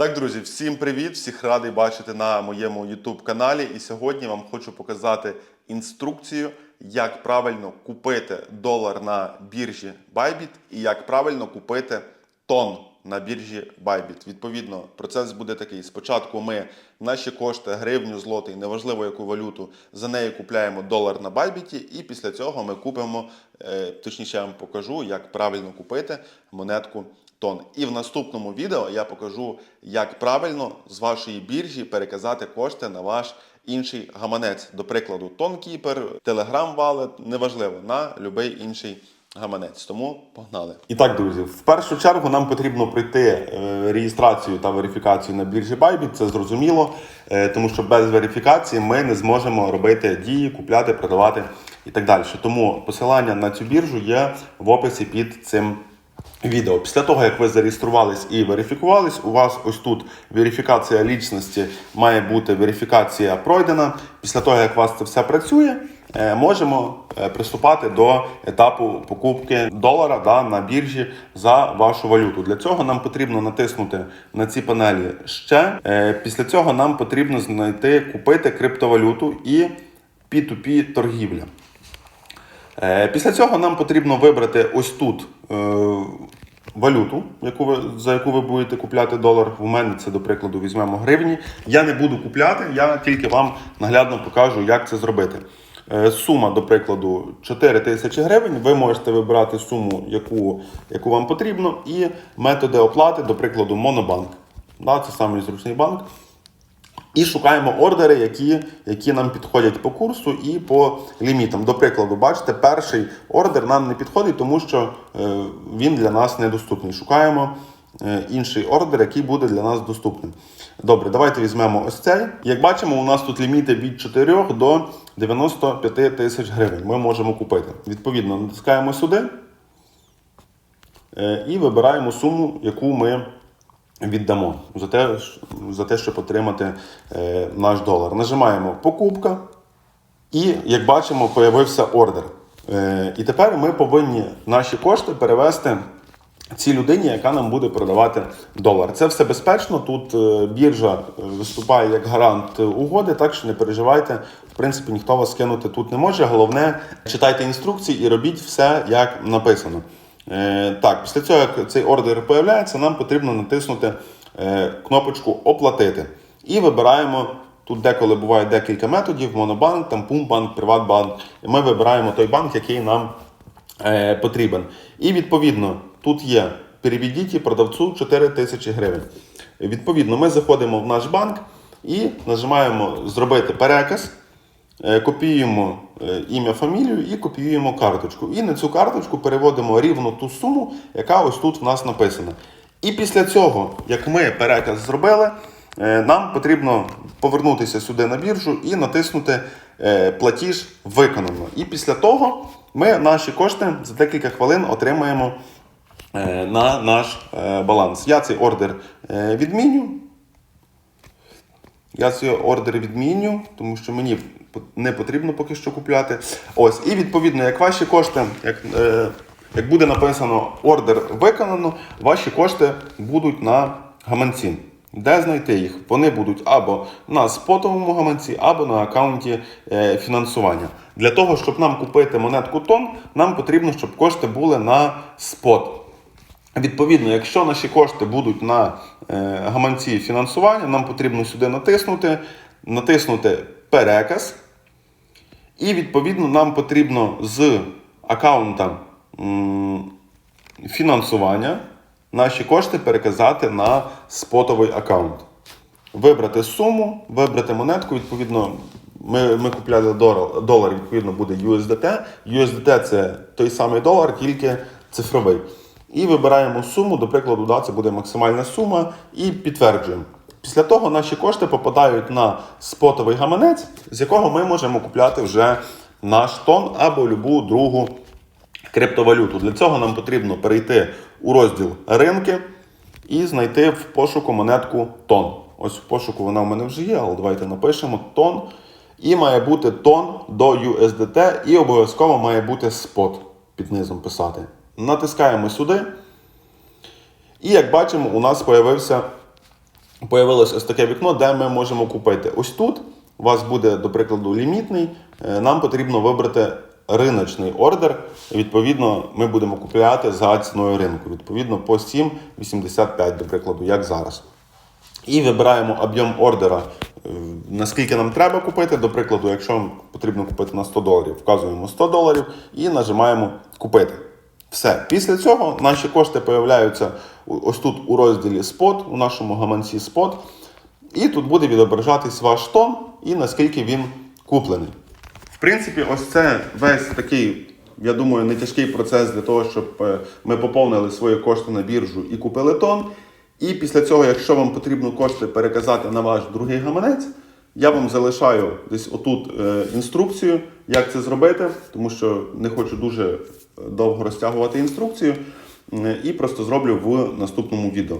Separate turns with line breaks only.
Так, друзі, всім привіт! Всіх радий бачити на моєму YouTube каналі. І сьогодні вам хочу показати інструкцію, як правильно купити долар на біржі Bybit і як правильно купити тон на біржі Bybit. Відповідно, процес буде такий: спочатку ми наші кошти, гривню, злотий, неважливо яку валюту, за неї купляємо долар на Bybit, і після цього ми купимо, е, точніше, я вам покажу, як правильно купити монетку тон. І в наступному відео я покажу, як правильно з вашої біржі переказати кошти на ваш інший гаманець. До прикладу, TonKeeper, Telegram Wallet, неважливо, на будь-який інший гаманець. Тому погнали. І так, друзі, в першу чергу нам потрібно пройти е, реєстрацію та верифікацію на біржі Bybit, це зрозуміло, е, тому що без верифікації ми не зможемо робити дії, купляти, продавати і так далі. Тому посилання на цю біржу є в описі під цим відео. Після того, як ви зареєструвались і верифікувались, у вас ось тут верифікація лічності має бути верифікація пройдена. Після того, як у вас це все працює, е, можемо е, приступати до етапу покупки долара да, на біржі за вашу валюту. Для цього нам потрібно натиснути на ці панелі ще. Е, Після цього нам потрібно знайти купити криптовалюту і P2P торгівля. Після цього нам потрібно вибрати ось тут валюту, яку ви, за яку ви будете купляти долар. У мене це, до прикладу, візьмемо гривні. Я не буду купляти, я тільки вам наглядно покажу, як це зробити. Е, Сума, до прикладу, 4 тисячі гривень. Ви можете вибирати суму, яку, яку вам потрібно, і методи оплати, до прикладу, Монобанк. Да, це самий зручний банк. І шукаємо ордери, які, які нам підходять по курсу і по лімітам. До прикладу, бачите, перший ордер нам не підходить, тому що е, він для нас недоступний. Шукаємо е, інший ордер, який буде для нас доступним. Добре, давайте візьмемо ось цей. Як бачимо, у нас тут ліміти від 4 до 95 тисяч гривень. Ми можемо купити. Відповідно, натискаємо сюди е, і вибираємо суму, яку ми віддамо за те, за те щоб отримати е, наш долар. Нажимаємо покупка, і як бачимо, появився ордер. Е, і тепер ми повинні наші кошти перевести цій людині, яка нам буде продавати долар. Це все безпечно. Тут е, біржа виступає як гарант угоди, так що не переживайте. В принципі, ніхто вас кинути тут не може. Головне, читайте інструкції і робіть все, як написано. Е, Так, після цього, як цей ордер появляється, нам потрібно натиснути е, кнопочку Оплатити. І вибираємо. Тут деколи буває декілька методів: Монобанк, там Пумбанк, Приватбанк. І ми вибираємо той банк, який нам е, потрібен. І відповідно тут є переведіть продавцю 4 тисячі гривень. Відповідно, ми заходимо в наш банк і нажимаємо Зробити переказ. Копіюємо ім'я, фамілію і копіюємо карточку. І на цю карточку переводимо рівно ту суму, яка ось тут в нас написана. І після цього, як ми переказ зробили, е, нам потрібно повернутися сюди на біржу і натиснути е, платіж виконано. І після того ми наші кошти за декілька хвилин отримаємо е, на наш е, баланс. Я цей ордер е, відміню. Я цей ордер відміню, тому що мені не потрібно поки що купляти. Ось, і відповідно, як ваші кошти, як, е, як буде написано ордер виконано, ваші кошти будуть на гаманці. Де знайти їх? Вони будуть або на спотовому гаманці, або на аккаунті е, фінансування. Для того, щоб нам купити монетку тон, нам потрібно, щоб кошти були на спот. Відповідно, якщо наші кошти будуть на гаманці фінансування, нам потрібно сюди натиснути, натиснути переказ. І відповідно нам потрібно з аккаунта фінансування наші кошти переказати на спотовий аккаунт. Вибрати суму, вибрати монетку, відповідно, ми, ми купляли долар, долар, відповідно, буде USDT. USDT це той самий долар, тільки цифровий. І вибираємо суму, до прикладу, да, це буде максимальна сума, і підтверджуємо. Після того наші кошти попадають на спотовий гаманець, з якого ми можемо купляти вже наш тон або любу другу криптовалюту. Для цього нам потрібно перейти у розділ ринки і знайти в пошуку монетку тон. Ось в пошуку вона в мене вже є, але давайте напишемо тон. І має бути тон до USDT, і обов'язково має бути спот під низом писати. Натискаємо сюди. І як бачимо, у нас появилось ось таке вікно, де ми можемо купити. Ось тут у вас буде, до прикладу, лімітний. Е, Нам потрібно вибрати риночний ордер. Відповідно, ми будемо купляти за ціною ринку. Відповідно, по 7,85, до прикладу, як зараз. І вибираємо об'єм ордера, е, наскільки нам треба купити. До прикладу, якщо потрібно купити на 100 доларів, вказуємо 100 доларів і нажимаємо купити. Все. Після цього наші кошти появляються ось тут у розділі спот, у нашому гаманці спот. І тут буде відображатись ваш тон і наскільки він куплений. В принципі, ось це весь такий, я думаю, не тяжкий процес для того, щоб е, ми поповнили свої кошти на біржу і купили тон. І після цього, якщо вам потрібно кошти переказати на ваш другий гаманець, я вам залишаю десь отут е, інструкцію, як це зробити, тому що не хочу дуже довго розтягувати інструкцію. Е, І просто зроблю в наступному відео.